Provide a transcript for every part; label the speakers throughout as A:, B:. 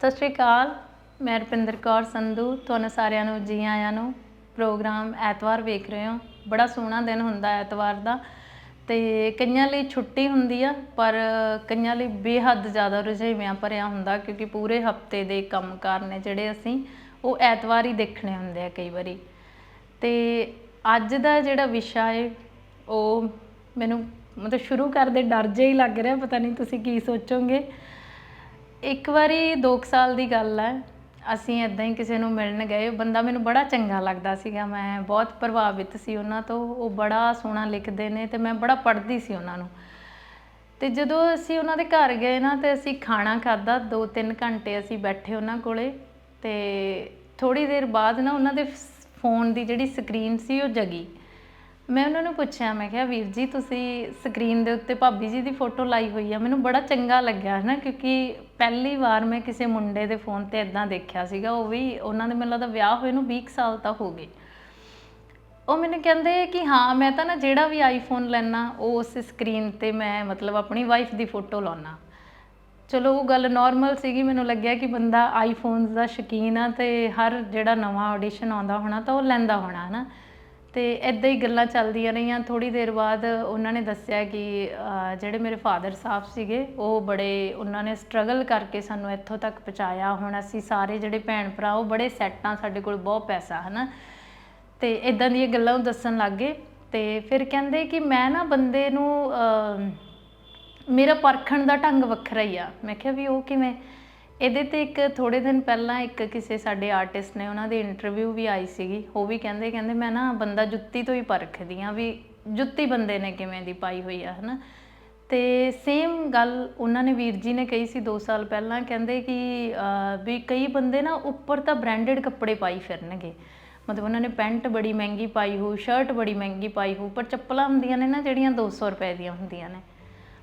A: ਸਤਿ ਸ਼੍ਰੀ ਅਕਾਲ, ਮੈਂ ਰੁਪਿੰਦਰ ਕੌਰ ਸੰਧੂ, ਤੁਹਾਨੂੰ ਸਾਰਿਆਂ ਨੂੰ, ਜੀ ਆਇਆਂ ਨੂੰ ਪ੍ਰੋਗਰਾਮ ਐਤਵਾਰ ਵੇਖ ਰਹੇ ਹੋ। ਬੜਾ ਸੋਹਣਾ ਦਿਨ ਹੁੰਦਾ ਐਤਵਾਰ ਦਾ ਤੇ ਕਈਆਂ ਲਈ ਛੁੱਟੀ ਹੁੰਦੀ ਆ, ਪਰ ਕਈਆਂ ਲਈ ਬੇਹੱਦ ਜ਼ਿਆਦਾ ਰੁਝੇਵਿਆਂ ਭਰਿਆ ਹੁੰਦਾ ਕਿਉਂਕਿ ਪੂਰੇ ਹਫ਼ਤੇ ਦੇ ਕੰਮਕਾਰ ਨੇ ਜਿਹੜੇ ਅਸੀਂ, ਉਹ ਐਤਵਾਰ ਹੀ ਦੇਖਣੇ ਹੁੰਦੇ ਆ ਕਈ ਵਾਰੀ। ਤੇ ਅੱਜ ਦਾ ਜਿਹੜਾ ਵਿਸ਼ਾ ਹੈ ਉਹ ਮੈਨੂੰ ਮਤਲਬ ਸ਼ੁਰੂ ਕਰਦੇ ਡਰ ਜਿਹਾ ਹੀ ਲੱਗ ਰਿਹਾ, ਪਤਾ ਨਹੀਂ ਤੁਸੀਂ ਕੀ ਸੋਚੋਗੇ। ਇੱਕ ਵਾਰੀ 2 ਸਾਲ ਦੀ ਗੱਲ ਹੈ। ਅਸੀਂ ਇਦਾਂ ਹੀ ਕਿਸੇ ਨੂੰ ਮਿਲਣ ਗਏ। ਬੰਦਾ ਮੈਨੂੰ ਬੜਾ ਚੰਗਾ ਲੱਗਦਾ ਸੀਗਾ। ਮੈਂ ਬਹੁਤ ਪ੍ਰਭਾਵਿਤ ਸੀ ਉਹਨਾਂ ਤੋਂ। ਉਹ ਬੜਾ ਸੋਹਣਾ ਲਿਖਦੇ ਨੇ ਤੇ ਮੈਂ ਬੜਾ ਪੜ੍ਹਦੀ ਸੀ ਉਹਨਾਂ ਨੂੰ। ਤੇ ਜਦੋਂ ਅਸੀਂ ਉਹਨਾਂ ਦੇ ਘਰ ਗਏ ਨਾ ਤੇ ਅਸੀਂ ਖਾਣਾ ਖਾਦਾ 2-3 ਘੰਟੇ ਅਸੀਂ ਬੈਠੇ ਉਹਨਾਂ ਕੋਲੇ। ਤੇ ਥੋੜੀ ਦੇਰ ਬਾਅਦ ਨਾ ਉਹਨਾਂ ਦੇ ਫੋਨ ਦੀ ਜਿਹੜੀ ਸਕਰੀਨ ਸੀ ਉਹ ਜਗੀ। ਮੈਂ ਉਹਨਾਂ ਨੂੰ ਪੁੱਛਿਆ, ਮੈਂ ਕਿਹਾ, ਵੀਰ ਜੀ, ਤੁਸੀਂ ਸਕਰੀਨ ਦੇ ਉੱਤੇ ਭਾਬੀ ਜੀ ਦੀ ਫੋਟੋ ਲਾਈ ਹੋਈ ਆ। ਮੈਨੂੰ ਬੜਾ ਚੰਗਾ ਲੱਗਿਆ ਹੈ ਨਾ, ਕਿਉਂਕਿ ਪਹਿਲੀ ਵਾਰ ਮੈਂ ਕਿਸੇ ਮੁੰਡੇ ਦੇ ਫੋਨ ਤੇ ਇਦਾਂ ਦੇਖਿਆ ਸੀਗਾ। ਉਹ ਵੀ, ਉਹਨਾਂ ਦੇ, ਮੈਨੂੰ ਲੱਗਦਾ, ਵਿਆਹ ਹੋਏ ਨੂੰ 20 ਕੁ ਸਾਲ ਤਾਂ ਹੋ ਗਏ। ਉਹ ਮੈਨੂੰ ਕਹਿੰਦੇ ਕਿ, ਹਾਂ, ਮੈਂ ਤਾਂ ਨਾ ਜਿਹੜਾ ਵੀ ਆਈਫੋਨ ਲੈਣਾ ਉਹ ਉਸ ਸਕਰੀਨ ਤੇ ਮੈਂ, ਮਤਲਬ, ਆਪਣੀ ਵਾਈਫ ਦੀ ਫੋਟੋ ਲਾਉਣਾ ਚਲੋ, ਉਹ ਗੱਲ ਨਾਰਮਲ ਸੀਗੀ। ਮੈਨੂੰ ਲੱਗਿਆ ਕਿ ਬੰਦਾ ਆਈਫੋਨਸ ਦਾ ਸ਼ੌਕੀਨ ਆ ਤੇ ਹਰ ਜਿਹੜਾ ਨਵਾਂ ਆਡੀਸ਼ਨ ਆਉਂਦਾ ਹੋਣਾ ਤਾਂ ਉਹ ਲੈਂਦਾ ਹੋਣਾ, ਹਨਾ? ਤੇ ਇਦਾਂ ਹੀ ਗੱਲਾਂ ਚੱਲਦੀਆਂ ਰਹੀਆਂ। ਥੋੜੀ ਦੇਰ ਬਾਅਦ ਉਹਨਾਂ ਨੇ ਦੱਸਿਆ ਕਿ ਅਹ, ਜਿਹੜੇ ਮੇਰੇ ਫਾਦਰ ਸਾਹਿਬ ਸੀਗੇ ਉਹ ਬੜੇ ਉਹਨਾਂ ਨੇ ਸਟਰਗਲ ਕਰਕੇ ਸਾਨੂੰ ਇੱਥੋਂ ਤੱਕ ਪਹੁੰਚਾਇਆ। ਹੁਣ ਅਸੀਂ ਸਾਰੇ ਜਿਹੜੇ ਭੈਣ ਭਰਾ ਉਹ ਬੜੇ ਸੈੱਟ ਆ ਸਾਡੇ ਕੋਲ ਬਹੁਤ ਪੈਸਾ ਹਨਾ? ਤੇ ਇਦਾਂ ਦੀਆਂ ਗੱਲਾਂ ਉਹ ਦੱਸਣ ਲੱਗ ਗਏ। ਤੇ ਫਿਰ ਕਹਿੰਦੇ ਕਿ ਮੈਂ ਨਾ ਬੰਦੇ ਨੂੰ ਅਹ, ਮੇਰਾ ਪਰਖਣ ਦਾ ਢੰਗ ਵੱਖਰਾ ਹੀ ਆ। ਮੈਂ ਕਿਹਾ ਵੀ ਉਹ ਕਿਵੇਂ? ਇਹਦੇ ਤੇ ਇੱਕ ਥੋੜੇ ਦਿਨ ਪਹਿਲਾਂ ਇੱਕ ਕਿਸੇ ਸਾਡੇ ਆਰਟਿਸਟ ਨੇ ਉਹਨਾਂ ਦੀ ਇੰਟਰਵਿਊ ਵੀ ਆਈ ਸੀਗੀ। ਉਹ ਵੀ ਕਹਿੰਦੇ ਕਹਿੰਦੇ ਮੈਂ ਨਾ ਬੰਦਾ ਜੁੱਤੀ ਤੋਂ ਹੀ ਪਰਖਦੀ ਆ ਵੀ ਜੁੱਤੀ ਬੰਦੇ ਨੇ ਕਿਵੇਂ ਦੀ ਪਾਈ ਹੋਈ ਆ, ਹਨਾ? ਤੇ ਸੇਮ ਗੱਲ ਉਹਨਾਂ ਨੇ ਵੀਰ ਜੀ ਨੇ ਕਹੀ ਸੀ 2 ਸਾਲ ਪਹਿਲਾਂ, ਕਹਿੰਦੇ ਕਿ ਵੀ ਕਈ ਬੰਦੇ ਨਾ ਉੱਪਰ ਤਾਂ ਬ੍ਰਾਂਡਡ ਕੱਪੜੇ ਪਾਈ ਫਿਰਨਗੇ। ਮਤਲਬ ਉਹਨਾਂ ਨੇ ਪੈਂਟ ਬੜੀ ਮਹਿੰਗੀ ਪਾਈ ਹੋ ਸ਼ਰਟ ਬੜੀ ਮਹਿੰਗੀ ਪਾਈ ਹੋ ਪਰ ਚੱਪਲਾਂ ਹੁੰਦੀਆਂ ਨੇ ਨਾ ਜਿਹੜੀਆਂ 200 ਰੁਪਏ ਦੀਆਂ ਹੁੰਦੀਆਂ ਨੇ।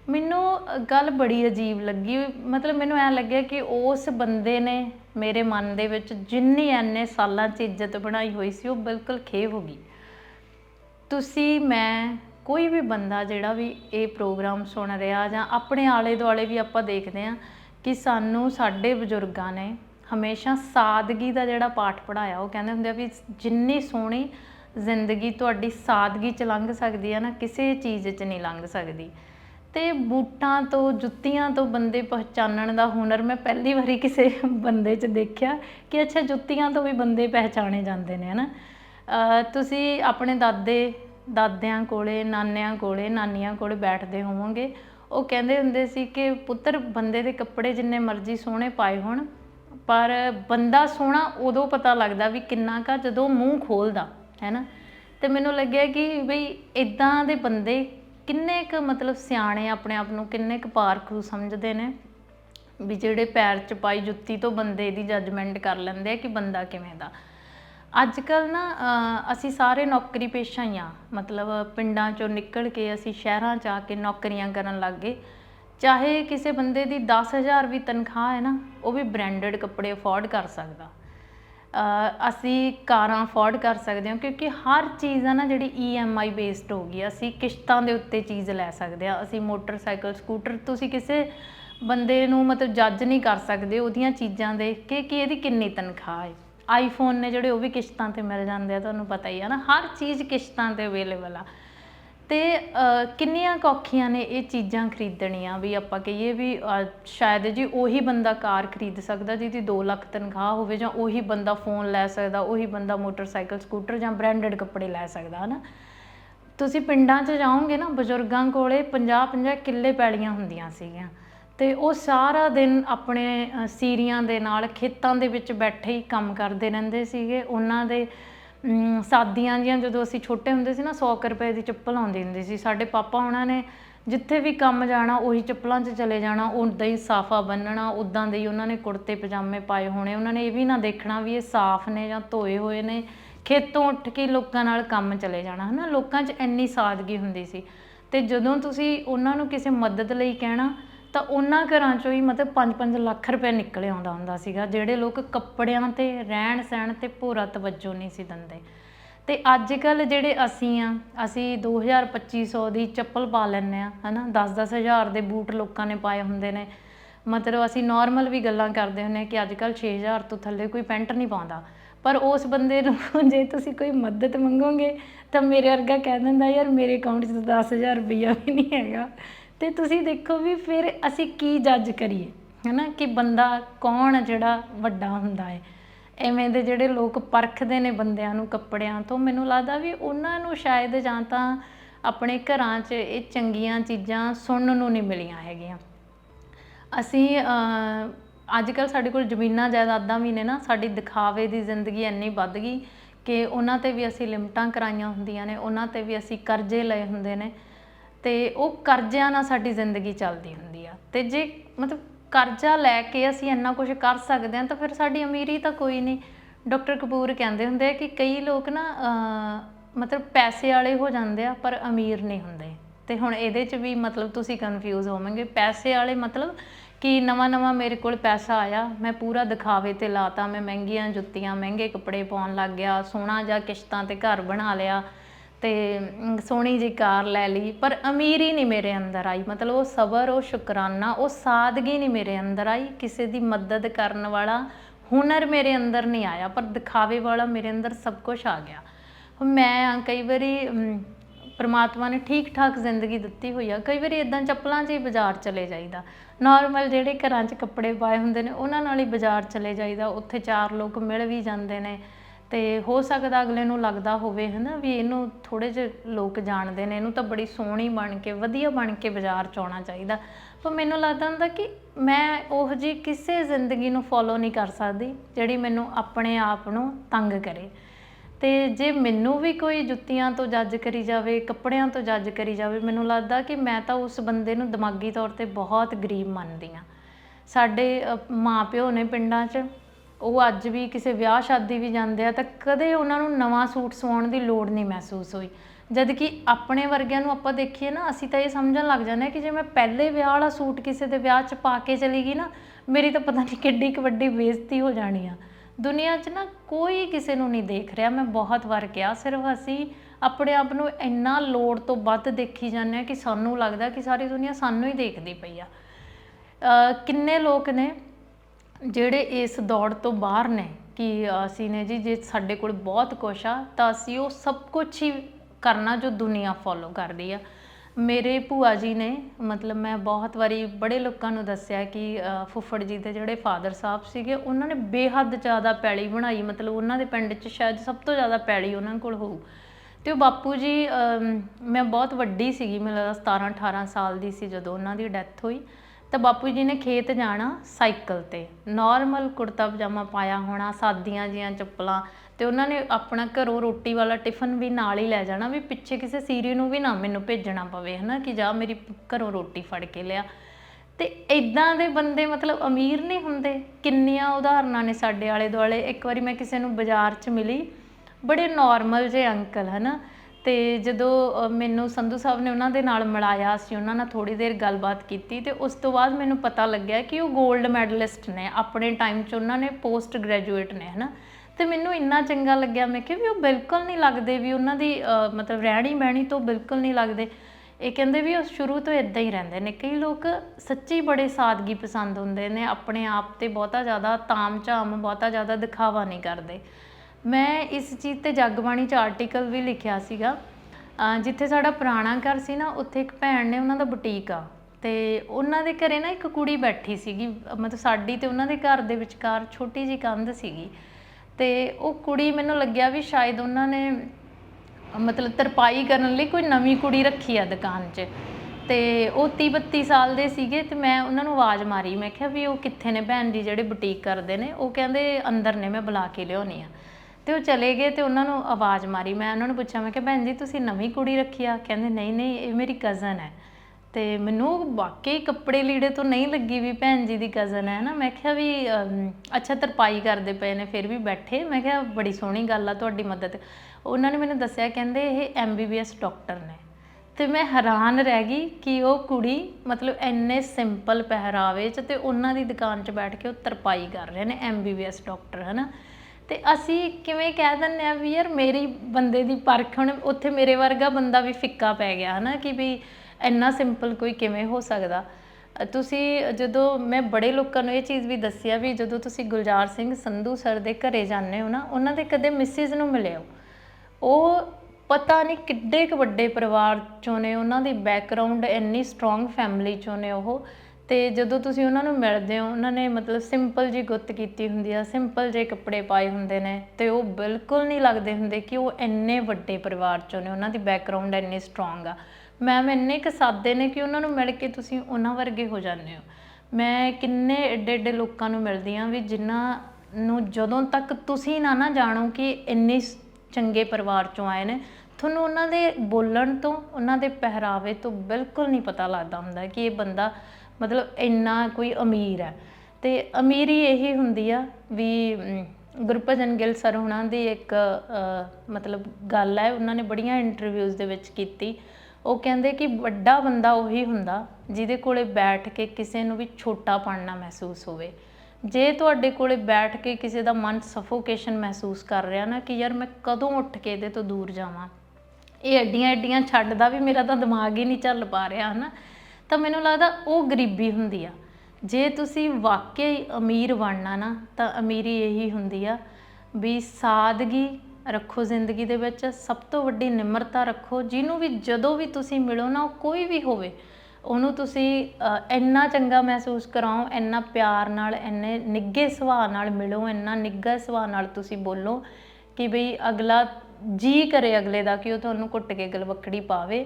A: ਮੈਨੂੰ ਅ, ਗੱਲ ਬੜੀ ਅਜੀਬ ਲੱਗੀ ਮਤਲਬ ਮੈਨੂੰ ਐ ਲੱਗਿਆ ਕਿ ਉਸ ਬੰਦੇ ਨੇ ਮੇਰੇ ਮਨ ਦੇ ਵਿੱਚ ਜਿੰਨੀ ਐਨੇ ਸਾਲਾਂ 'ਚ ਇੱਜ਼ਤ ਬਣਾਈ ਹੋਈ ਸੀ ਉਹ ਬਿਲਕੁਲ ਖੇ ਹੋ ਗਈ। ਤੁਸੀਂ ਮੈਂ ਕੋਈ ਵੀ ਬੰਦਾ ਜਿਹੜਾ ਵੀ ਇਹ ਪ੍ਰੋਗਰਾਮ ਸੁਣ ਰਿਹਾ ਜਾਂ ਆਪਣੇ ਆਲੇ ਦੁਆਲੇ ਵੀ ਆਪਾਂ ਦੇਖਦੇ ਹਾਂ ਕਿ ਸਾਨੂੰ ਸਾਡੇ ਬਜ਼ੁਰਗਾਂ ਨੇ ਹਮੇਸ਼ਾ ਸਾਦਗੀ ਦਾ ਜਿਹੜਾ ਪਾਠ ਪੜਾਇਆ ਉਹ ਕਹਿੰਦੇ ਹੁੰਦੇ ਆ ਵੀ ਜਿੰਨੀ ਸੋਹਣੀ ਜ਼ਿੰਦਗੀ ਤੁਹਾਡੀ ਸਾਦਗੀ ਚ ਲੰਘ ਸਕਦੀ ਹੈ ਨਾ ਕਿਸੇ ਚੀਜ਼ 'ਚ ਨਹੀਂ ਲੰਘ ਸਕਦੀ। ਤੇ ਬੂਟਾਂ ਤੋਂ, ਜੁੱਤੀਆਂ ਤੋਂ ਬੰਦੇ ਪਹਿਚਾਨਣ ਦਾ ਹੁਨਰ ਮੈਂ ਪਹਿਲੀ ਵਾਰੀ ਕਿਸੇ ਬੰਦੇ 'ਚ ਦੇਖਿਆ ਕਿ ਅੱਛਾ, ਜੁੱਤੀਆਂ ਤੋਂ ਵੀ ਬੰਦੇ ਪਹਿਚਾਣੇ ਜਾਂਦੇ ਨੇ, ਹਨਾ? ਅਹ ਤੁਸੀਂ ਆਪਣੇ ਦਾਦੇ, ਦਾਦਿਆਂ ਕੋਲੇ, ਨਾਨਿਆਂ ਕੋਲੇ, ਨਾਨੀਆਂ ਕੋਲੇ ਬੈਠਦੇ ਹੋਵੋਗੇ। ਉਹ ਕਹਿੰਦੇ ਹੁੰਦੇ ਸੀ ਕਿ ਪੁੱਤਰ ਬੰਦੇ ਦੇ ਕੱਪੜੇ ਜਿੰਨੇ ਮਰਜ਼ੀ ਸੋਹਣੇ ਪਾਏ ਹੋਣ, ਪਰ ਬੰਦਾ ਸੋਹਣਾ ਉਦੋਂ ਪਤਾ ਲੱਗਦਾ ਵੀ ਕਿੰਨਾ ਕਾ ਜਦੋਂ ਮੂੰਹ ਖੋਲਦਾ ਹੈ ਨਾ ਤੇ ਮੈਨੂੰ ਲੱਗਿਆ ਕਿ ਬਈ ਇਦਾਂ ਦੇ ਬੰਦੇ ਕਿੰਨੇ ਕੁ ਮਤਲਬ ਸਿਆਣੇ ਆਪਣੇ ਆਪ ਨੂੰ ਕਿੰਨੇ ਕੁ ਪਾਰਖੂ ਸਮਝਦੇ ਨੇ? ਵੀ ਜਿਹੜੇ ਪੈਰ 'ਚ ਪਾਈ ਜੁੱਤੀ ਤੋਂ ਬੰਦੇ ਦੀ ਜੱਜਮੈਂਟ ਕਰ ਲੈਂਦੇ ਆ ਕਿ ਬੰਦਾ ਕਿਵੇਂ ਦਾ। ਅੱਜ ਕੱਲ ਨਾ ਅਸੀਂ ਸਾਰੇ ਨੌਕਰੀ ਪੇਸ਼ਾ ਹੀ ਆ। ਮਤਲਬ ਪਿੰਡਾਂ ਚੋਂ ਨਿਕਲ ਕੇ ਅਸੀਂ ਸ਼ਹਿਰਾਂ 'ਚ ਆ ਕੇ ਨੌਕਰੀਆਂ ਕਰਨ ਲੱਗ ਗਏ। ਚਾਹੇ ਕਿਸੇ ਬੰਦੇ ਦੀ 10000 ਵੀ ਤਨਖਾਹ ਹੈ ਨਾ, ਉਹ ਵੀ ਬ੍ਰਾਂਡਡ ਕੱਪੜੇ ਅਫੋਰਡ ਕਰ ਸਕਦਾ। ਅਸੀਂ ਕਾਰਾਂ ਅਫੋਰਡ ਕਰ ਸਕਦੇ ਹਾਂ ਕਿਉਂਕਿ ਹਰ ਚੀਜ਼ ਆ ਨਾ ਜਿਹੜੀ EMI ਬੇਸਡ ਹੋ ਗਈ ਅਸੀਂ ਕਿਸ਼ਤਾਂ ਦੇ ਉੱਤੇ ਚੀਜ਼ ਲੈ ਸਕਦੇ ਹਾਂ। ਅਸੀਂ ਮੋਟਰਸਾਈਕਲ, ਸਕੂਟਰ ਤੁਸੀਂ ਕਿਸੇ ਬੰਦੇ ਨੂੰ ਮਤਲਬ ਜੱਜ ਨਹੀਂ ਕਰ ਸਕਦੇ ਉਹਦੀਆਂ ਚੀਜ਼ਾਂ ਦੇਖ ਕੇ ਕਿ ਇਹਦੀ ਕਿੰਨੀ ਤਨਖਾਹ ਹੈ। ਆਈਫੋਨ ਨੇ ਜਿਹੜੇ ਉਹ ਵੀ ਕਿਸ਼ਤਾਂ ਤੇ ਮਿਲ ਜਾਂਦੇ ਆ, ਤੁਹਾਨੂੰ ਪਤਾ ਹੀ ਆ ਨਾ, ਹਰ ਚੀਜ਼ ਕਿਸ਼ਤਾਂ ਤੇ ਅਵੇਲੇਬਲ ਆ। ਤੇ ਅਹ, ਕਿੰਨੀਆਂ ਕੁ ਔਖੀਆਂ ਨੇ ਇਹ ਚੀਜ਼ਾਂ ਖਰੀਦਣੀਆਂ? ਵੀ ਆਪਾਂ ਕਹੀਏ ਵੀ ਅਹ, ਸ਼ਾਇਦ ਜੀ ਉਹੀ ਬੰਦਾ ਕਾਰ ਖਰੀਦ ਸਕਦਾ ਜਿਹਦੀ 2 ਲੱਖ ਤਨਖਾਹ ਹੋਵੇ ਜਾਂ ਉਹੀ ਬੰਦਾ ਫੋਨ ਲੈ ਸਕਦਾ ਉਹੀ ਬੰਦਾ ਮੋਟਰਸਾਈਕਲ ਸਕੂਟਰ ਜਾਂ ਬ੍ਰਾਂਡਡ ਕੱਪੜੇ ਲੈ ਸਕਦਾ ਹਨਾ? ਤੁਸੀਂ ਪਿੰਡਾਂ 'ਚ ਜਾਓਗੇ ਨਾ ਬਜ਼ੁਰਗਾਂ ਕੋਲੇ 50-50 ਕਿੱਲੇ ਪੈਲੀਆਂ ਹੁੰਦੀਆਂ ਸੀਗੀਆਂ। ਤੇ ਉਹ ਸਾਰਾ ਦਿਨ ਆਪਣੇ ਅ, ਸੀਰੀਆਂ ਦੇ ਨਾਲ ਖੇਤਾਂ ਦੇ ਵਿੱਚ ਬੈਠੇ ਹੀ ਕੰਮ ਕਰਦੇ ਰਹਿੰਦੇ ਸੀਗੇ। ਉਹਨਾਂ ਦੇ ਸਾਦੀਆਂ ਜੀਆਂ ਜਦੋਂ ਅਸੀਂ ਛੋਟੇ ਹੁੰਦੇ ਸੀ ਨਾ 100 ਕੁ ਰੁਪਏ ਦੀ ਚੱਪਲ ਆਉਂਦੀ ਹੁੰਦੀ ਸੀ। ਸਾਡੇ ਪਾਪਾ ਉਹਨਾਂ ਨੇ ਜਿੱਥੇ ਵੀ ਕੰਮ ਜਾਣਾ, ਉਹੀ ਚੱਪਲਾਂ 'ਚ ਚਲੇ ਜਾਣਾ, ਉਦਾਂ ਹੀ ਸਾਫਾ ਬੰਨਣਾ, ਉਦਾਂ ਦੇ ਹੀ ਉਹਨਾਂ ਨੇ ਕੁੜਤੇ, ਪਜਾਮੇ ਪਾਏ ਹੋਣੇ। ਉਹਨਾਂ ਨੇ ਇਹ ਵੀ ਨਾ ਦੇਖਣਾ ਵੀ ਇਹ ਸਾਫ਼ ਨੇ ਜਾਂ ਧੋਏ ਹੋਏ ਨੇ। ਖੇਤੋਂ ਉੱਠ ਕੇ ਲੋਕਾਂ ਨਾਲ ਕੰਮ ਚਲੇ ਜਾਣਾ, ਹਨਾ? ਲੋਕਾਂ 'ਚ ਇੰਨੀ ਸਾਦਗੀ ਹੁੰਦੀ ਸੀ। ਤੇ ਜਦੋਂ ਤੁਸੀਂ ਉਹਨਾਂ ਨੂੰ ਕਿਸੇ ਮਦਦ ਲਈ ਕਹਿਣਾ ਤਾਂ ਉਹਨਾਂ ਘਰਾਂ ਚੋਂ ਹੀ ਮਤਲਬ 5-5 ਲੱਖ ਰੁਪਏ ਨਿਕਲ ਆਉਂਦਾ ਹੁੰਦਾ ਸੀਗਾ, ਜਿਹੜੇ ਲੋਕ ਕੱਪੜਿਆਂ ਤੇ ਰਹਿਣ ਸਹਿਣ ਤੇ ਪੂਰਾ ਤਵੱਜੋ ਨਹੀਂ ਸੀ ਦਿੰਦੇ। ਤੇ ਅੱਜ ਕੱਲ ਜਿਹੜੇ ਅਸੀਂ ਆ, ਅਸੀਂ 2000 2500 ਦੀ ਚੱਪਲ ਪਾ ਲੈਂਦੇ ਆ, ਹਨਾ? 10-10 ਹਜ਼ਾਰ ਦੇ ਬੂਟ ਲੋਕਾਂ ਨੇ ਪਾਏ ਹੁੰਦੇ ਨੇ। ਮਤਲਬ ਅਸੀਂ ਨਾਰਮਲ ਵੀ ਗੱਲਾਂ ਕਰਦੇ ਹੁੰਨੇ ਕਿ ਅੱਜ ਕੱਲ 6000 ਤੋਂ ਥੱਲੇ ਕੋਈ ਪੈਂਟ ਨਹੀਂ ਪਾਉਂਦਾ। ਪਰ ਉਸ ਬੰਦੇ ਨੂੰ ਜੇ ਤੁਸੀਂ ਕੋਈ ਮਦਦ ਮੰਗੋਗੇ ਤਾਂ ਮੇਰੇ ਵਰਗਾ ਕਹਿ ਦਿੰਦਾ, ਯਾਰ ਮੇਰੇ ਅਕਾਊਂਟ 'ਚ ਤਾਂ 10000 ਰੁਪਈਆ ਵੀ ਨਹੀਂ ਹੈਗਾ। ਤੇ ਤੁਸੀਂ ਦੇਖੋ ਵੀ ਫਿਰ ਅਸੀਂ ਕੀ ਜੱਜ ਕਰੀਏ, ਹੈਨਾ? ਕਿ ਬੰਦਾ ਕੌਣ ਆ ਜਿਹੜਾ ਵੱਡਾ ਹੁੰਦਾ ਹੈ? ਐਵੇਂ ਦੇ ਜਿਹੜੇ ਲੋਕ ਪਰਖਦੇ ਨੇ ਬੰਦਿਆਂ ਨੂੰ ਕੱਪੜਿਆਂ ਤੋਂ, ਮੈਨੂੰ ਲੱਗਦਾ ਵੀ ਉਹਨਾਂ ਨੂੰ ਸ਼ਾਇਦ ਜਾਂ ਤਾਂ ਆਪਣੇ ਘਰਾਂ 'ਚ ਇਹ ਚੰਗੀਆਂ ਚੀਜ਼ਾਂ ਸੁਣਨ ਨੂੰ ਨਹੀਂ ਮਿਲੀਆਂ ਹੈਗੀਆਂ। ਅਸੀਂ ਅੱਜ ਕੱਲ ਸਾਡੇ ਕੋਲ ਜ਼ਮੀਨਾਂ ਜਾਇਦਾਦਾਂ ਵੀ ਨੇ ਨਾ, ਸਾਡੀ ਦਿਖਾਵੇ ਦੀ ਜ਼ਿੰਦਗੀ ਇੰਨੀ ਵੱਧ ਗਈ ਕਿ ਉਹਨਾਂ ਤੇ ਵੀ ਅਸੀਂ ਲਿਮਟਾਂ ਕਰਾਈਆਂ ਹੁੰਦੀਆਂ ਨੇ, ਉਹਨਾਂ ਤੇ ਵੀ ਅਸੀਂ ਕਰਜ਼ੇ ਲਏ ਹੁੰਦੇ ਨੇ। ਤੇ ਉਹ ਕਰਜ਼ਿਆਂ ਨਾਲ ਸਾਡੀ ਜ਼ਿੰਦਗੀ ਚੱਲਦੀ ਹੁੰਦੀ ਆ। ਤੇ ਜੇ ਮਤਲਬ ਕਰਜ਼ਾ ਲੈ ਕੇ ਅਸੀਂ ਇੰਨਾ ਕੁਝ ਕਰ ਸਕਦੇ ਹਾਂ ਤਾਂ ਫਿਰ ਸਾਡੀ ਅਮੀਰੀ ਤਾਂ ਕੋਈ ਨਹੀਂ। ਡਾਕਟਰ ਕਪੂਰ ਕਹਿੰਦੇ ਹੁੰਦੇ ਆ ਕਿ ਕਈ ਲੋਕ ਨਾ ਮਤਲਬ ਪੈਸੇ ਵਾਲੇ ਹੋ ਜਾਂਦੇ ਆ ਪਰ ਅਮੀਰ ਨਹੀਂ ਹੁੰਦੇ। ਤੇ ਹੁਣ ਇਹਦੇ 'ਚ ਵੀ ਮਤਲਬ ਤੁਸੀਂ ਕਨਫਿਊਜ਼ ਹੋਵੋਗੇ। ਪੈਸੇ ਵਾਲੇ ਮਤਲਬ ਕਿ ਨਵਾਂ ਨਵਾਂ ਮੇਰੇ ਕੋਲ ਪੈਸਾ ਆਇਆ, ਮੈਂ ਪੂਰਾ ਦਿਖਾਵੇ ਤੇ ਲਾਤਾ, ਮੈਂ ਮਹਿੰਗੀਆਂ ਜੁੱਤੀਆਂ, ਮਹਿੰਗੇ ਕੱਪੜੇ ਪਾਉਣ ਲੱਗ ਗਿਆ, ਸੋਹਣਾ ਜਾਂ ਕਿਸ਼ਤਾਂ ਤੇ ਘਰ ਬਣਾ ਲਿਆ। ਤੇ ਅਮ, ਸੋਹਣੀ ਜੀ ਕਾਰ ਲੈ ਲਈ ਪਰ ਅਮੀਰੀ ਨਹੀਂ ਮੇਰੇ ਅੰਦਰ ਆਈ। ਮਤਲਬ ਉਹ ਸਬਰ ਉਹ ਸ਼ੁਕਰਾਨਾ ਉਹ ਸਾਦਗੀ ਨਹੀਂ ਮੇਰੇ ਅੰਦਰ ਆਈ। ਕਿਸੇ ਦੀ ਮਦਦ ਕਰਨ ਵਾਲਾ ਹੁਨਰ ਮੇਰੇ ਅੰਦਰ ਨਹੀਂ ਆਇਆ ਪਰ ਦਿਖਾਵੇ ਵਾਲਾ ਮੇਰੇ ਅੰਦਰ ਸਭ ਕੁਝ ਆ ਗਿਆ। ਹੁਣ ਮੈਂ ਕਈ ਵਾਰੀ ਅਮ, ਪ੍ਰਮਾਤਮਾ ਨੇ ਠੀਕ ਠਾਕ ਜ਼ਿੰਦਗੀ ਦਿੱਤੀ ਹੋਈ ਆ। ਕਈ ਵਾਰੀ ਇਦਾਂ ਚੱਪਲਾਂ 'ਚ ਹੀ ਬਾਜ਼ਾਰ ਚਲੇ ਜਾਈਦਾ। ਨਾਰਮਲ ਜਿਹੜੇ ਘਰਾਂ 'ਚ ਕੱਪੜੇ ਪਾਏ ਹੁੰਦੇ ਨੇ ਉਹਨਾਂ ਨਾਲ ਹੀ ਬਾਜ਼ਾਰ ਚਲੇ ਜਾਈਦਾ। ਉੱਥੇ ਚਾਰ ਲੋਕ ਮਿਲ ਵੀ ਜਾਂਦੇ ਨੇ। ਤੇ ਹੋ ਸਕਦਾ ਅਗਲੇ ਨੂੰ ਲੱਗਦਾ ਹੋਵੇ ਹਨਾ ਵੀ ਇਹਨੂੰ ਥੋੜੇ ਜਿਹੇ ਲੋਕ ਜਾਣਦੇ ਨੇ ਇਹਨੂੰ ਤਾਂ ਬੜੀ ਸੋਹਣੀ ਬਣ ਕੇ ਵਧੀਆ ਬਣ ਕੇ ਬਾਜ਼ਾਰ 'ਚ ਆਉਣਾ ਚਾਹੀਦਾ। ਪਰ ਮੈਨੂੰ ਲੱਗਦਾ ਹੁੰਦਾ ਕਿ ਮੈਂ ਉਹ ਜੀ ਕਿਸੇ ਜ਼ਿੰਦਗੀ ਨੂੰ ਫੋਲੋ ਨਹੀਂ ਕਰ ਸਕਦੀ ਜਿਹੜੀ ਮੈਨੂੰ ਆਪਣੇ ਆਪ ਨੂੰ ਤੰਗ ਕਰੇ। ਤੇ ਜੇ ਮੈਨੂੰ ਵੀ ਕੋਈ ਜੁੱਤੀਆਂ ਤੋਂ ਜੱਜ ਕਰੀ ਜਾਵੇ ਕੱਪੜਿਆਂ ਤੋਂ ਜੱਜ ਕਰੀ ਜਾਵੇ ਮੈਨੂੰ ਲੱਗਦਾ ਕਿ ਮੈਂ ਤਾਂ ਉਸ ਬੰਦੇ ਨੂੰ ਦਿਮਾਗੀ ਤੌਰ ਤੇ ਬਹੁਤ ਗਰੀਬ ਮੰਨਦੀ ਆ ਸਾਡੇ ਅ, ਮਾਪਿਓ ਨੇ ਪਿੰਡਾਂ 'ਚ ਉਹ ਅੱਜ ਵੀ ਕਿਸੇ ਵਿਆਹ ਸ਼ਾਦੀ ਵੀ ਜਾਂਦੇ ਆ ਤਾਂ ਕਦੇ ਉਹਨਾਂ ਨੂੰ ਨਵਾਂ ਸੂਟ ਸਵਾਉਣ ਦੀ ਲੋੜ ਨਹੀਂ ਮਹਿਸੂਸ ਹੋਈ। ਜਦ ਕਿ ਆਪਣੇ ਵਰਗਿਆਂ ਨੂੰ ਆਪਾਂ ਦੇਖੀਏ ਨਾ, ਅਸੀਂ ਤਾਂ ਇਹ ਸਮਝਣ ਲੱਗ ਜਾਂਦੇ ਆ ਕਿ ਜੇ ਮੈਂ ਪਹਿਲੇ ਵਿਆਹ ਵਾਲਾ ਸੂਟ ਕਿਸੇ ਦੇ ਵਿਆਹ 'ਚ ਪਾ ਕੇ ਚਲੀ ਗਈ ਨਾ, ਮੇਰੀ ਤਾਂ ਪਤਾ ਨਹੀਂ ਕਿੱਡੀ ਕੁ ਵੱਡੀ ਬੇਇੱਜ਼ਤੀ ਹੋ ਜਾਣੀ ਆ। ਦੁਨੀਆ 'ਚ ਨਾ ਕੋਈ ਕਿਸੇ ਨੂੰ ਨਹੀਂ ਦੇਖ ਰਿਹਾ, ਮੈਂ ਬਹੁਤ ਵਾਰ ਕਿਹਾ, ਸਿਰਫ ਅਸੀਂ ਆਪਣੇ ਆਪ ਨੂੰ ਇੰਨਾ ਲੋੜ ਤੋਂ ਵੱਧ ਦੇਖੀ ਜਾਂਦੇ ਆ ਕਿ ਸਾਨੂੰ ਲੱਗਦਾ ਕਿ ਸਾਰੀ ਦੁਨੀਆ ਸਾਨੂੰ ਹੀ ਦੇਖਦੀ ਪਈ ਆ। ਕਿੰਨੇ ਲੋਕ ਨੇ ਜਿਹੜੇ ਇਸ ਦੌੜ ਤੋਂ ਬਾਹਰ ਨੇ, ਕਿ ਅਸੀਂ ਨੇ ਜੀ, ਜੇ ਸਾਡੇ ਕੋਲ ਬਹੁਤ ਕੁਛ ਆ, ਤਾਂ ਅਸੀਂ ਉਹ ਸਭ ਕੁਝ ਹੀ ਕਰਨਾ ਜੋ ਦੁਨੀਆ ਫੋਲੋ ਕਰਦੀ ਆ। ਮੇਰੇ ਭੂਆ ਜੀ ਨੇ, ਮਤਲਬ ਮੈਂ ਬਹੁਤ ਵਾਰੀ ਬੜੇ ਲੋਕਾਂ ਨੂੰ ਦੱਸਿਆ ਕਿ ਫੁੱਫੜ ਜੀ ਦੇ ਜਿਹੜੇ ਫਾਦਰ ਸਾਹਿਬ ਸੀਗੇ, ਉਹਨਾਂ ਨੇ ਬੇਹੱਦ ਜ਼ਿਆਦਾ ਪੈਲੀ ਬਣਾਈ, ਮਤਲਬ ਉਹਨਾਂ ਦੇ ਪਿੰਡ 'ਚ ਸ਼ਾਇਦ ਸਭ ਤੋਂ ਜ਼ਿਆਦਾ ਪੈਲੀ ਉਹਨਾਂ ਕੋਲ ਹੋਊ। ਤੇ ਉਹ ਬਾਪੂ ਜੀ ਮੈਂ ਬਹੁਤ ਵੱਡੀ ਸੀਗੀ ਮੈਨੂੰ ਲੱਗਦਾ 17 18 ਸਾਲ ਦੀ ਸੀ ਜਦੋਂ ਉਹਨਾਂ ਦੀ ਡੈਥ ਹੋਈ। ਤਾਂ ਬਾਪੂ ਜੀ ਨੇ ਖੇਤ ਜਾਣਾ ਸਾਈਕਲ ਤੇ। ਨਾਰਮਲ ਕੁੜਤਾ ਪਜਾਮਾ ਪਾਇਆ ਹੋਣਾ, ਸਾਦੀਆਂ ਜੀਆਂ ਚੱਪਲਾਂ ਤੇ ਉਹਨਾਂ ਨੇ ਆਪਣਾ ਘਰੋਂ ਰੋਟੀ ਵਾਲਾ ਟਿਫਨ ਵੀ ਨਾਲ ਹੀ ਲੈ ਜਾਣਾ ਵੀ ਪਿੱਛੇ ਕਿਸੇ ਸੀਰੀ ਨੂੰ ਵੀ ਨਾ ਮੈਨੂੰ ਭੇਜਣਾ ਪਵੇ, ਹਨਾ ਕਿ ਜਾ ਮੇਰੀ ਘਰੋਂ ਰੋਟੀ ਫੜ ਕੇ ਲਿਆ। ਤੇ ਇਦਾਂ ਦੇ ਬੰਦੇ ਮਤਲਬ ਅਮੀਰ ਨਹੀਂ ਹੁੰਦੇ। ਕਿੰਨੀਆਂ ਉਦਾਹਰਨਾਂ ਨੇ ਸਾਡੇ ਆਲੇ ਦੁਆਲੇ ਇੱਕ ਵਾਰੀ ਮੈਂ ਕਿਸੇ ਨੂੰ ਬਾਜ਼ਾਰ 'ਚ ਮਿਲੀ, ਬੜੇ ਨਾਰਮਲ ਜਿਹੇ ਅੰਕਲ, ਹਨਾ? ਤੇ ਜਦੋਂ ਅ, ਮੈਨੂੰ ਸੰਧੂ ਸਾਹਿਬ ਨੇ ਉਹਨਾਂ ਦੇ ਨਾਲ ਮਿਲਾਇਆ ਸੀ ਉਹਨਾਂ ਨਾਲ ਥੋੜੀ ਦੇਰ ਗੱਲਬਾਤ ਕੀਤੀ ਤੇ ਉਸ ਤੋਂ ਬਾਅਦ ਮੈਨੂੰ ਪਤਾ ਲੱਗਿਆ ਕਿ ਉਹ 골ਡ ਮੈਡਲਿਸਟ ਨੇ ਆਪਣੇ ਟਾਈਮ 'ਚ ਉਹਨਾਂ ਨੇ ਪੋਸਟ ਗ੍ਰੈਜੂਏਟ ਨੇ ਹਨਾ। ਤੇ ਮੈਨੂੰ ਇੰਨਾ ਚੰਗਾ ਲੱਗਿਆ ਮੈਂ ਕਿਹਾ ਵੀ ਉਹ ਬਿਲਕੁਲ ਨਹੀਂ ਲੱਗਦੇ ਵੀ ਉਹਨਾਂ ਦੀ ਅ, ਮਤਲਬ ਰਹਿਣੀ ਬਹਿਣੀ ਤੋਂ ਬਿਲਕੁਲ ਨਹੀਂ ਲੱਗਦੇ। ਇਹ ਕਹਿੰਦੇ ਵੀ ਉਹ ਸ਼ੁਰੂ ਤੋਂ ਇਦਾਂ ਹੀ ਰਹਿੰਦੇ ਨੇ। ਕਈ ਲੋਕ ਸੱਚੀ ਬੜੇ ਸਾਦਗੀ ਪਸੰਦ ਹੁੰਦੇ ਨੇ ਆਪਣੇ ਆਪ ਤੇ ਬਹੁਤਾ ਜ਼ਿਆਦਾ ਤਾਮ-ਝਾਮ ਬਹੁਤਾ ਜ਼ਿਆਦਾ ਦਿਖਾਵਾ ਨਹੀਂ ਕਰਦੇ। ਮੈਂ ਇਸ ਚੀਜ਼ ਤੇ ਜਗਬਾਣੀ 'ਚ ਆਰਟੀਕਲ ਵੀ ਲਿਖਿਆ ਸੀਗਾ। ਜਿੱਥੇ ਸਾਡਾ ਪੁਰਾਣਾ ਘਰ ਸੀ ਨਾ, ਉੱਥੇ ਇੱਕ ਭੈਣ ਨੇ ਉਹਨਾਂ ਦਾ ਬੁਟੀਕ ਆ। ਤੇ ਉਹਨਾਂ ਦੇ ਘਰੇ ਨਾ ਇੱਕ ਕੁੜੀ ਬੈਠੀ ਸੀਗੀ। ਮਤਲਬ ਸਾਡੀ ਤੇ ਉਹਨਾਂ ਦੇ ਘਰ ਦੇ ਵਿਚਕਾਰ ਛੋਟੀ ਜੀ ਕੰਧ ਸੀਗੀ। ਤੇ ਉਹ ਕੁੜੀ ਮੈਨੂੰ ਲੱਗਿਆ ਵੀ ਸ਼ਾਇਦ ਉਹਨਾਂ ਨੇ, ਮਤਲਬ ਤਰਪਾਈ ਕਰਨ ਲਈ ਕੋਈ ਨਵੀਂ ਕੁੜੀ ਰੱਖੀ ਆ ਦੁਕਾਨ 'ਚ। ਤੇ ਉਹ 30 32 ਸਾਲ ਦੇ ਸੀਗੇ ਤੇ ਮੈਂ ਉਹਨਾਂ ਨੂੰ ਆਵਾਜ਼ ਮਾਰੀ। ਮੈਂ ਕਿਹਾ ਵੀ ਉਹ ਕਿੱਥੇ ਨੇ ਭੈਣ ਜੀ ਜਿਹੜੇ ਬੁਟੀਕ ਕਰਦੇ ਨੇ? ਉਹ ਕਹਿੰਦੇ ਅੰਦਰ ਨੇ, ਮੈਂ ਬੁਲਾ ਕੇ ਲਿਆਉਣੀ ਆ। ਤੇ ਉਹ ਚਲੇ ਗਏ ਤੇ ਉਹਨਾਂ ਨੂੰ ਆਵਾਜ਼ ਮਾਰੀ। ਮੈਂ ਉਹਨਾਂ ਨੂੰ ਪੁੱਛਿਆ, ਮੈਂ ਕਿਹਾ, ਭੈਣ ਜੀ, ਤੁਸੀਂ ਨਵੀਂ ਕੁੜੀ ਰੱਖੀ ਆ? ਕਹਿੰਦੇ, ਨਹੀਂ ਨਹੀਂ, ਇਹ ਮੇਰੀ ਕਜ਼ਨ ਹੈ। ਤੇ ਮੈਨੂੰ ਵਾਕਈ ਕੱਪੜੇ ਲੀੜੇ ਤੋਂ ਨਹੀਂ ਲੱਗੀ ਵੀ ਭੈਣ ਜੀ ਦੀ ਕਜ਼ਨ ਹੈ ਨਾ। ਮੈਂ ਕਿਹਾ ਵੀ ਅੱਛਾ, ਤਰਪਾਈ ਕਰਦੇ ਪਏ ਨੇ, ਫਿਰ ਵੀ ਬੈਠੇ। ਮੈਂ ਕਿਹਾ, ਬੜੀ ਸੋਹਣੀ ਗੱਲ ਆ ਤੁਹਾਡੀ ਮਦਦ। ਉਹਨਾਂ ਨੇ ਮੈਨੂੰ ਦੱਸਿਆ, ਕਹਿੰਦੇ, ਇਹ ਐਮਬੀਬੀਐਸ ਡਾਕਟਰ ਨੇ। ਤੇ ਮੈਂ ਹੈਰਾਨ ਰਹਿ ਗਈ ਕਿ ਉਹ ਕੁੜੀ ਮਤਲਬ ਇੰਨੇ ਸਿੰਪਲ ਪਹਿਰਾਵੇ 'ਚ ਤੇ ਉਹਨਾਂ ਦੀ ਦੁਕਾਨ 'ਚ ਬੈਠ ਕੇ ਉਹ ਤਰਪਾਈ ਕਰ ਰਹੇ ਨੇ ਐਮਬੀਬੀਐਸ ਡਾਕਟਰ ਹਨਾ? ਤੇ ਅਸੀਂ ਕਿਵੇਂ ਕਹਿ ਦਿੰਦੇ ਆ ਵੀ ਯਾਰ ਮੇਰੀ ਬੰਦੇ ਦੀ ਪਰਖ ਹੁਣ ਉੱਥੇ ਮੇਰੇ ਵਰਗਾ ਬੰਦਾ ਵੀ ਫਿੱਕਾ ਪੈ ਗਿਆ ਹਨਾ ਕਿ ਵੀ ਇੰਨਾ ਸਿੰਪਲ ਕੋਈ ਕਿਵੇਂ ਹੋ ਸਕਦਾ। ਤੁਸੀਂ ਜਦੋਂ ਮੈਂ ਬੜੇ ਲੋਕਾਂ ਨੂੰ ਇਹ ਚੀਜ਼ ਵੀ ਦੱਸਿਆ ਵੀ ਜਦੋਂ ਤੁਸੀਂ ਗੁਲਜ਼ਾਰ ਸਿੰਘ ਸੰਧੂ ਸਰ ਦੇ ਘਰੇ ਜਾਂਦੇ ਹੋ ਨਾ, ਉਹਨਾਂ ਦੇ ਕਦੇ ਮਿਸਿਸ ਨੂੰ ਮਿਲਿਓ ਉਹ ਪਤਾ ਨਹੀਂ ਕਿੱਡੇ ਕੁ ਵੱਡੇ ਪਰਿਵਾਰ ਚੋਂ ਨੇ, ਉਹਨਾਂ ਦੀ ਬੈਕਗ੍ਰਾਉਂਡ ਇੰਨੀ ਸਟਰੋਂਗ ਫੈਮਿਲੀ ਚੋਂ ਨੇ ਉਹ। ਤੇ ਜਦੋਂ ਤੁਸੀਂ ਉਹਨਾਂ ਨੂੰ ਮਿਲਦੇ ਹੋ, ਉਹਨਾਂ ਨੇ ਮਤਲਬ ਸਿੰਪਲ ਜੀ ਗੁੱਤ ਕੀਤੀ ਹੁੰਦੀ ਆ ਸਿੰਪਲ ਜੇ ਕੱਪੜੇ ਪਾਏ ਹੁੰਦੇ ਨੇ ਤੇ ਉਹ ਬਿਲਕੁਲ ਨਹੀਂ ਲੱਗਦੇ ਹੁੰਦੇ ਕਿ ਉਹ ਇੰਨੇ ਵੱਡੇ ਪਰਿਵਾਰ ਚੋਂ ਨੇ, ਉਹਨਾਂ ਦੀ ਬੈਕਗ੍ਰਾਉਂਡ ਇੰਨੀ ਸਟਰੋਂਗ ਆ। ਮੈਮ, ਇੰਨੇ ਕੁ ਸਾਦੇ ਨੇ ਕਿ ਉਹਨਾਂ ਨੂੰ ਮਿਲ ਕੇ ਤੁਸੀਂ ਉਹਨਾਂ ਵਰਗੇ ਹੋ ਜਾਂਦੇ ਹੋ। ਮੈਂ ਕਿੰਨੇ ਏਡੇ ਏਡੇ ਲੋਕਾਂ ਨੂੰ ਮਿਲਦੀ ਆ ਵੀ ਜਿਨ੍ਹਾਂ ਨੂੰ ਜਦੋਂ ਤੱਕ ਤੁਸੀਂ ਨਾ ਨਾ ਜਾਣੋ ਕਿ ਇੰਨੇ ਚੰਗੇ ਪਰਿਵਾਰ ਚੋਂ ਆਏ ਨੇ, ਤੁਹਾਨੂੰ ਉਹਨਾਂ ਦੇ ਬੋਲਣ ਤੋਂ, ਉਹਨਾਂ ਦੇ ਪਹਿਰਾਵੇ ਤੋਂ ਬਿਲਕੁਲ ਨਹੀਂ ਪਤਾ ਲੱਗਦਾ ਹੁੰਦਾ ਕਿ ਇਹ ਬੰਦਾ ਮਤਲਬ ਇੰਨਾ ਕੋਈ ਅਮੀਰ ਹੈ। ਤੇ ਅਮੀਰੀ ਇਹੀ ਹੁੰਦੀ ਆ ਵੀ ਗੁਰਭਜਨ ਗਿੱਲ ਸਰ ਹੁਣਾਂ ਦੀ ਇੱਕ ਮਤਲਬ ਗੱਲ ਹੈ, ਉਹਨਾਂ ਨੇ ਬੜੀਆਂ ਇੰਟਰਵਿਊਜ਼ ਦੇ ਵਿੱਚ ਕੀਤੀ। ਉਹ ਕਹਿੰਦੇ ਕਿ ਵੱਡਾ ਬੰਦਾ ਉਹੀ ਹੁੰਦਾ ਜਿਹਦੇ ਕੋਲੇ ਬੈਠ ਕੇ ਕਿਸੇ ਨੂੰ ਵੀ ਛੋਟਾਪਣ ਨਾ ਮਹਿਸੂਸ ਹੋਵੇ। ਜੇ ਤੁਹਾਡੇ ਕੋਲੇ ਬੈਠ ਕੇ ਕਿਸੇ ਦਾ ਮਨ ਸਫੋਕੇਸ਼ਨ ਮਹਿਸੂਸ ਕਰ ਰਿਹਾ ਨਾ ਕਿ ਯਾਰ ਮੈਂ ਕਦੋਂ ਉੱਠ ਕੇ ਇਹਦੇ ਤੋਂ ਦੂਰ ਜਾਵਾਂ। ਇਹ ਐਡੀਆਂ ਐਡੀਆਂ ਛੱਡਦਾ ਵੀ ਮੇਰਾ ਤਾਂ ਦਿਮਾਗ ਹੀ ਨਹੀਂ ਚੱਲ ਪਾ ਰਿਹਾ ਹਨਾ। ਤਾਂ ਮੈਨੂੰ ਲੱਗਦਾ ਉਹ ਗਰੀਬੀ ਹੁੰਦੀ ਆ। ਜੇ ਤੁਸੀਂ ਵਾਕਈ ਅਮੀਰ ਬਣਨਾ ਨਾ, ਤਾਂ ਅਮੀਰੀ ਇਹੀ ਹੁੰਦੀ ਆ ਵੀ ਸਾਦਗੀ ਰੱਖੋ ਜ਼ਿੰਦਗੀ ਦੇ ਵਿੱਚ, ਸਭ ਤੋਂ ਵੱਡੀ ਨਿਮਰਤਾ ਰੱਖੋ। ਜਿਹਨੂੰ ਵੀ ਜਦੋਂ ਵੀ ਤੁਸੀਂ ਮਿਲੋ ਨਾ, ਉਹ ਕੋਈ ਵੀ ਹੋਵੇ, ਉਹਨੂੰ ਤੁਸੀਂ ਇੰਨਾ ਚੰਗਾ ਮਹਿਸੂਸ ਕਰਾਓ, ਇੰਨਾ ਪਿਆਰ ਨਾਲ, ਇੰਨੇ ਨਿੱਘੇ ਸੁਭਾਅ ਨਾਲ ਮਿਲੋ, ਇੰਨਾ ਨਿੱਘਾ ਸੁਭਾਅ ਨਾਲ ਤੁਸੀਂ ਬੋਲੋ ਕਿ ਬਈ ਅਗਲਾ ਜੀ ਕਰੇ ਅਗਲੇ ਦਾ ਕਿ ਉਹ ਤੁਹਾਨੂੰ ਕੁੱਟ ਕੇ ਗਲਵੱਕੜੀ ਪਾਵੇ।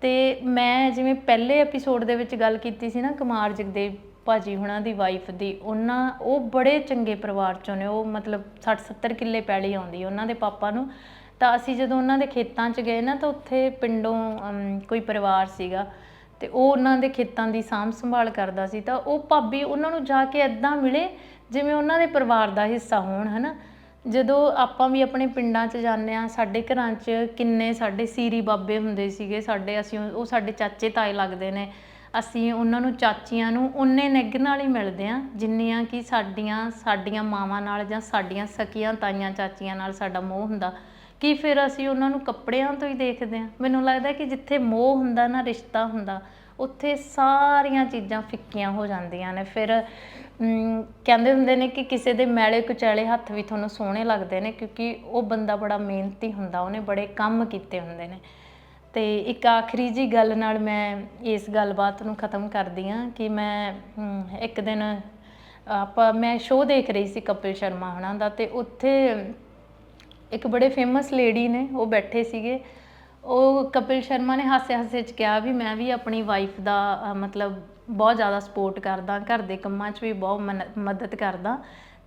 A: ਤੇ ਮੈਂ ਜਿਵੇਂ ਪਹਿਲੇ ਐਪੀਸੋਡ ਦੇ ਵਿੱਚ ਗੱਲ ਕੀਤੀ ਸੀ ਨਾ ਕੁਮਾਰ ਜਗਦੇਵ ਭਾਜੀ ਹੁਣਾਂ ਦੀ ਵਾਈਫ ਦੀ, ਉਹਨਾਂ, ਉਹ ਬੜੇ ਚੰਗੇ ਪਰਿਵਾਰ ਚੋਂ ਨੇ, ਉਹ ਮਤਲਬ 60 70 ਕਿੱਲੇ ਪੈਲੀ ਆਉਂਦੀ ਉਹਨਾਂ ਦੇ ਪਾਪਾ ਨੂੰ। ਤਾਂ ਅਸੀਂ ਜਦੋਂ ਉਹਨਾਂ ਦੇ ਖੇਤਾਂ 'ਚ ਗਏ ਨਾ ਤਾਂ ਉੱਥੇ ਪਿੰਡੋਂ ਕੋਈ ਪਰਿਵਾਰ ਸੀਗਾ ਤੇ ਉਹ ਉਹਨਾਂ ਦੇ ਖੇਤਾਂ ਦੀ ਸਾਂਭ ਸੰਭਾਲ ਕਰਦਾ ਸੀ। ਤਾਂ ਉਹ ਭਾਬੀ ਉਹਨਾਂ ਨੂੰ ਜਾ ਕੇ ਐਦਾਂ ਮਿਲੇ ਜਿਵੇਂ ਉਹਨਾਂ ਦੇ ਪਰਿਵਾਰ ਦਾ ਹਿੱਸਾ ਹੋਣ, ਹਨਾ? ਜਦੋਂ ਆਪਾਂ ਵੀ ਆਪਣੇ ਪਿੰਡਾਂ 'ਚ ਜਾਂਦੇ ਹਾਂ, ਸਾਡੇ ਘਰਾਂ 'ਚ ਕਿੰਨੇ ਸਾਡੇ ਸੀਰੀ ਬਾਬੇ ਹੁੰਦੇ ਸੀਗੇ, ਸਾਡੇ ਅਸੀਂ ਉਹ ਸਾਡੇ ਚਾਚੇ ਤਾਏ ਲੱਗਦੇ ਨੇ। ਅਸੀਂ ਉਹਨਾਂ ਨੂੰ ਚਾਚੀਆਂ ਨੂੰ ਉਨੇ ਨਿੱਘ ਨਾਲ ਹੀ ਮਿਲਦੇ ਹਾਂ, ਜਿੰਨੀਆਂ ਕਿ ਸਾਡੀਆਂ ਸਾਡੀਆਂ ਮਾਵਾਂ ਨਾਲ ਜਾਂ ਸਾਡੀਆਂ ਸਕੀਆਂ ਤਾਈਆਂ ਚਾਚੀਆਂ ਨਾਲ ਸਾਡਾ ਮੋਹ ਹੁੰਦਾ। ਕਿ ਫਿਰ ਅਸੀਂ ਉਹਨਾਂ ਨੂੰ ਕੱਪੜਿਆਂ ਤੋਂ ਹੀ ਦੇਖਦੇ ਹਾਂ। ਮੈਨੂੰ ਲੱਗਦਾ ਕਿ ਜਿੱਥੇ ਮੋਹ ਹੁੰਦਾ ਨਾ, ਰਿਸ਼ਤਾ ਹੁੰਦਾ। ਉੱਥੇ ਸਾਰੀਆਂ ਚੀਜ਼ਾਂ ਫਿੱਕੀਆਂ ਹੋ ਜਾਂਦੀਆਂ ਨੇ। ਫਿਰ ਕਹਿੰਦੇ ਹੁੰਦੇ ਨੇ ਕਿ ਕਿਸੇ ਦੇ ਮੈਲੇ ਕੁਚੈਲੇ ਹੱਥ ਵੀ ਤੁਹਾਨੂੰ ਸੋਹਣੇ ਲੱਗਦੇ ਨੇ ਕਿਉਂਕਿ ਉਹ ਬੰਦਾ ਬੜਾ ਮਿਹਨਤੀ ਹੁੰਦਾ, ਉਹਨੇ ਬੜੇ ਕੰਮ ਕੀਤੇ ਹੁੰਦੇ ਨੇ। ਤੇ ਇੱਕ ਆਖਰੀ ਜੀ ਗੱਲ ਨਾਲ ਮੈਂ ਇਸ ਗੱਲਬਾਤ ਨੂੰ ਖਤਮ ਕਰਦੀ ਹਾਂ ਕਿ ਮੈਂ ਇੱਕ ਦਿਨ ਆਪਾਂ, ਮੈਂ ਸ਼ੋਅ ਦੇਖ ਰਹੀ ਸੀ ਕਪਿਲ ਸ਼ਰਮਾ ਹੁਣਾਂ ਦਾ ਤੇ ਉੱਥੇ ਇੱਕ ਬੜੇ ਫੇਮਸ ਲੇਡੀ ਨੇ, ਉਹ ਬੈਠੇ ਸੀਗੇ। ਉਹ ਕਪਿਲ ਸ਼ਰਮਾ ਨੇ ਹਾਸੇ ਹਾਸੇ ਚ ਕਿਹਾ ਵੀ ਮੈਂ ਵੀ ਆਪਣੀ ਵਾਈਫ ਦਾ ਅ, ਮਤਲਬ ਬਹੁਤ ਜ਼ਿਆਦਾ ਸਪੋਰਟ ਕਰਦਾ ਘਰ ਦੇ ਕੰਮਾਂ 'ਚ ਵੀ ਬਹੁਤ ਮਨ- ਮਦਦ ਕਰਦਾ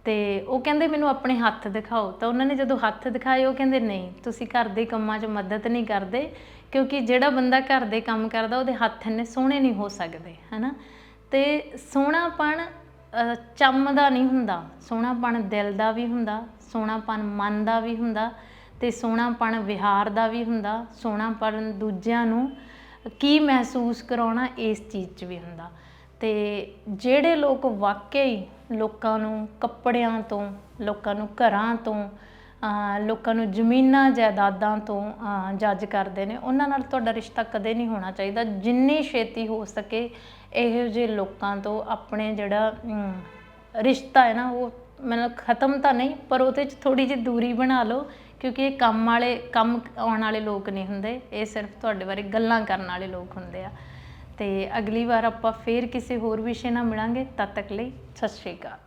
A: ਤੇ ਉਹ ਕਹਿੰਦੇ ਮੈਨੂੰ ਆਪਣੇ ਹੱਥ ਦਿਖਾਓ। ਤਾਂ ਉਹਨਾਂ ਨੇ ਜਦੋਂ ਹੱਥ ਦਿਖਾਏ ਉਹ ਕਹਿੰਦੇ ਨਹੀਂ ਤੁਸੀਂ ਘਰ ਦੇ ਕੰਮਾਂ 'ਚ ਮਦਦ ਨਹੀਂ ਕਰਦੇ ਕਿਉਂਕਿ ਜਿਹੜਾ ਬੰਦਾ ਘਰ ਦੇ ਕੰਮ ਕਰਦਾ ਉਹਦੇ ਹੱਥ ਇੰਨੇ ਸੋਹਣੇ ਨਹੀਂ ਹੋ ਸਕਦੇ ਹਨਾ? ਤੇ ਸੋਹਣਾਪਣ ਅ, ਚੰਮ ਦਾ ਨਹੀਂ ਹੁੰਦਾ। ਸੋਹਣਾਪਣ ਦਿਲ ਦਾ ਵੀ ਹੁੰਦਾ ਸੋਹਣਾਪਣ ਮਨ ਦਾ ਵੀ ਹੁੰਦਾ। ਤੇ ਸੋਹਣਾਪਣ ਵਿਹਾਰ ਦਾ ਵੀ ਹੁੰਦਾ, ਸੋਹਣਾਪਣ ਦੂਜਿਆਂ ਨੂੰ ਕੀ ਮਹਿਸੂਸ ਕਰਾਉਣਾ ਇਸ ਚੀਜ਼ 'ਚ ਵੀ ਹੁੰਦਾ। ਤੇ ਜਿਹੜੇ ਲੋਕ ਵਾਕਈ ਲੋਕਾਂ ਨੂੰ ਕੱਪੜਿਆਂ ਤੋਂ, ਲੋਕਾਂ ਨੂੰ ਘਰਾਂ ਤੋਂ ਲੋਕਾਂ ਨੂੰ ਜ਼ਮੀਨਾਂ ਜਾਇਦਾਦਾਂ ਤੋਂ ਜੱਜ ਕਰਦੇ ਨੇ, ਉਹਨਾਂ ਨਾਲ ਤੁਹਾਡਾ ਰਿਸ਼ਤਾ ਕਦੇ ਨਹੀਂ ਹੋਣਾ ਚਾਹੀਦਾ। ਜਿੰਨੀ ਛੇਤੀ ਹੋ ਸਕੇ ਇਹੋ ਜਿਹੇ ਲੋਕਾਂ ਤੋਂ ਆਪਣੇ ਜਿਹੜਾ ਰਿਸ਼ਤਾ ਹੈ ਨਾ, ਉਹ ਮਤਲਬ ਖਤਮ ਤਾਂ ਨਹੀਂ, ਪਰ ਉਹਦੇ 'ਚ ਥੋੜੀ ਜਿਹੀ ਦੂਰੀ ਬਣਾ ਲਓ। ਕਿਉਂਕਿ ਇਹ ਕੰਮ ਵਾਲੇ, ਕੰਮ ਆਉਣ ਵਾਲੇ ਲੋਕ ਨਹੀਂ ਹੁੰਦੇ। ਇਹ ਸਿਰਫ ਤੁਹਾਡੇ ਬਾਰੇ ਗੱਲਾਂ ਕਰਨ ਵਾਲੇ ਲੋਕ ਹੁੰਦੇ ਆ। ਤੇ ਅਗਲੀ ਵਾਰ ਆਪਾਂ ਫੇਰ ਕਿਸੇ ਹੋਰ ਵਿਸ਼ੇ ਨਾਲ ਮਿਲਾਂਗੇ। ਤਦ ਤੱਕ ਲਈ ਸਤਿ ਸ਼੍ਰੀ ਅਕਾਲ।